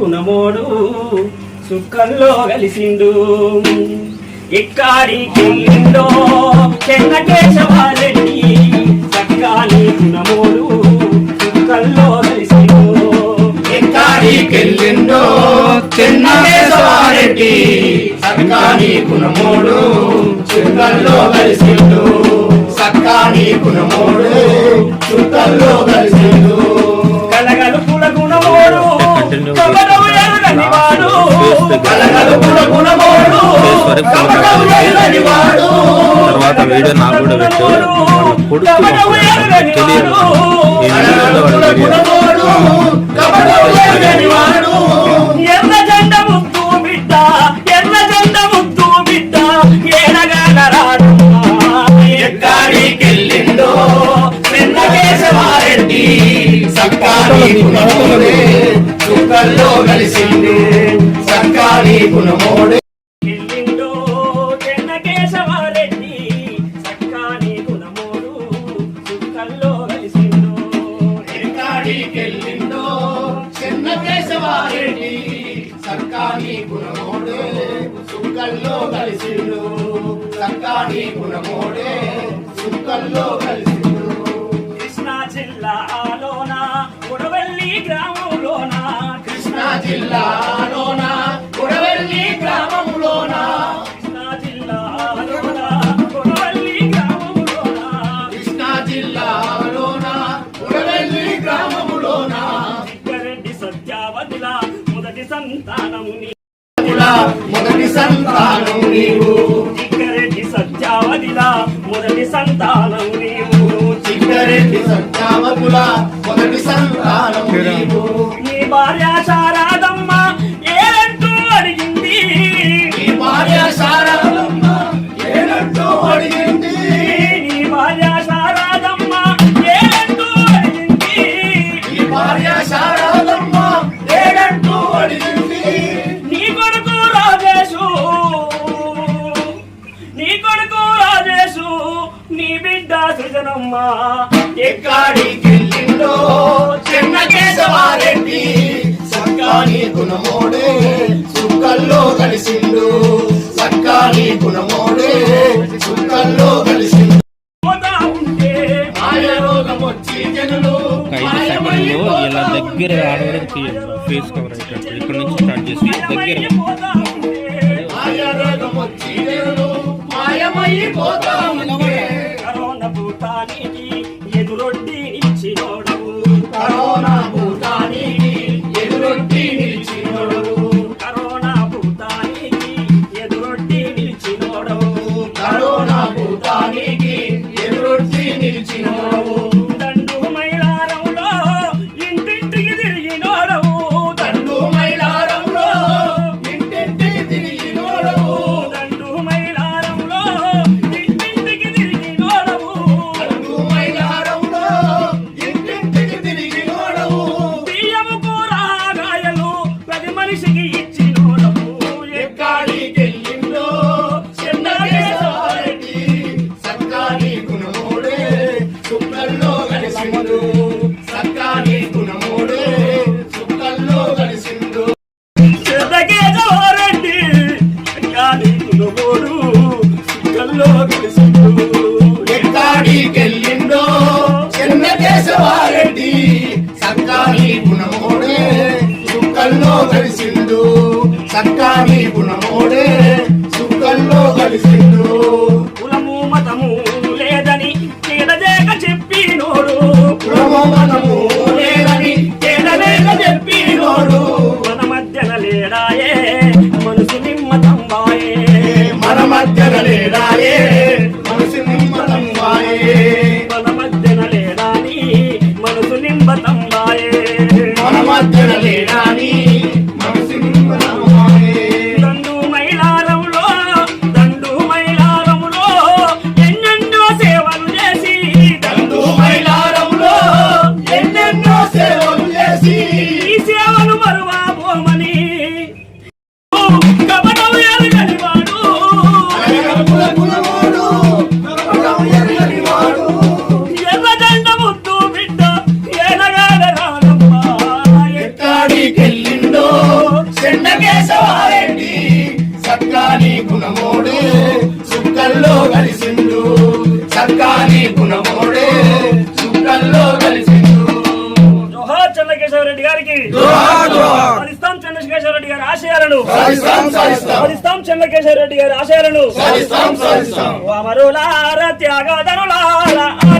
గుణమోడు సుఖంలో కలిసిండు. ఇక్కాడికెళ్ళిండో చెన్నకేశవారెడ్డి సక్కాలి గుణమోడు సుఖంలో కలిసిండు. ఎక్కడికెళ్ళిండో చెన్నకేశవారెడ్డి సక్కాని కునమోడు సుఖంలో కలిసిండు. సక్కాని కునమోడు సుఖంలో కలిసిండు. తర్వాత వీడియో నాకు కూడా పెట్టు కొడుకు తెలియదు ఈ సక్కాని కునమోడే చుక్కల్లో కలిసిండు సక్కాని చెన్నకేశవారెడ్డి సక్కాని గుణమోడు సుక్కల్లో కలిసిండు ఎక్కడికెళ్ళిండో చెన్నకేశవారెడ్డి సక్కాని కునమోడే జిల్లాలోన? గుడవెల్లి గ్రామంలోన? కృష్ణా జిల్లాలోన? ఉడవల్లి గ్రామంలోన? కృష్ణా జిల్లాలోన? గుడవెల్లి గ్రామములోన రెడ్డి సత్యావతుల మొదటి సంతానము మొదటి సంతానం నీవు. చిక్కరెడ్డి సత్యావతిల మొదటి సంతానం నీవు. చిక్కరెడ్డి సత్యావకుల మొదటి సంతానం నీవు. నీ భార్య సృజనమ్మ ఎక్కడికెళ్ళిందో చెన్నకేశవారెడ్డి సక్కాని గుణమోడే సుక్కల్లో కలిసిండు. సక్కాని గుణమోడే సుక్కల్లో కలిసిండు. ఐదు సెకండ్లో ఇలా దగ్గర తీయదు ఫేస్ కవర్ అయ్యేటట్టు ఇక్కడ నుంచి స్టార్ట్ చేసి దగ్గర మాయమైపోతా కలిసిండు ఎక్కడికెళ్ళిండో చిన్నకేశవారెడ్డి సక్కాని గుణమోడే సుక్కల్లో కలిసిండు. సక్కాని గుణమోడే సుక్కల్లో కలిసిండు. కులము మతము లేదని చెప్పినోడు. కులము గుణమోడు సుక్కల్లో కలిసిండు. సక్కాని గుణమోడు సుక్కల్లో కలిసిండు. జోహార్ చంద్రకేశ్వరరెడ్డి గారికి జోహార్. సాధిస్తాం చంద్రశేఖరరెడ్డి గారి ఆశయాలను సాధిస్తాం చంద్రకేశ్వరరెడ్డి గారి ఆశయాలను అమరులార త్యాగధనులార.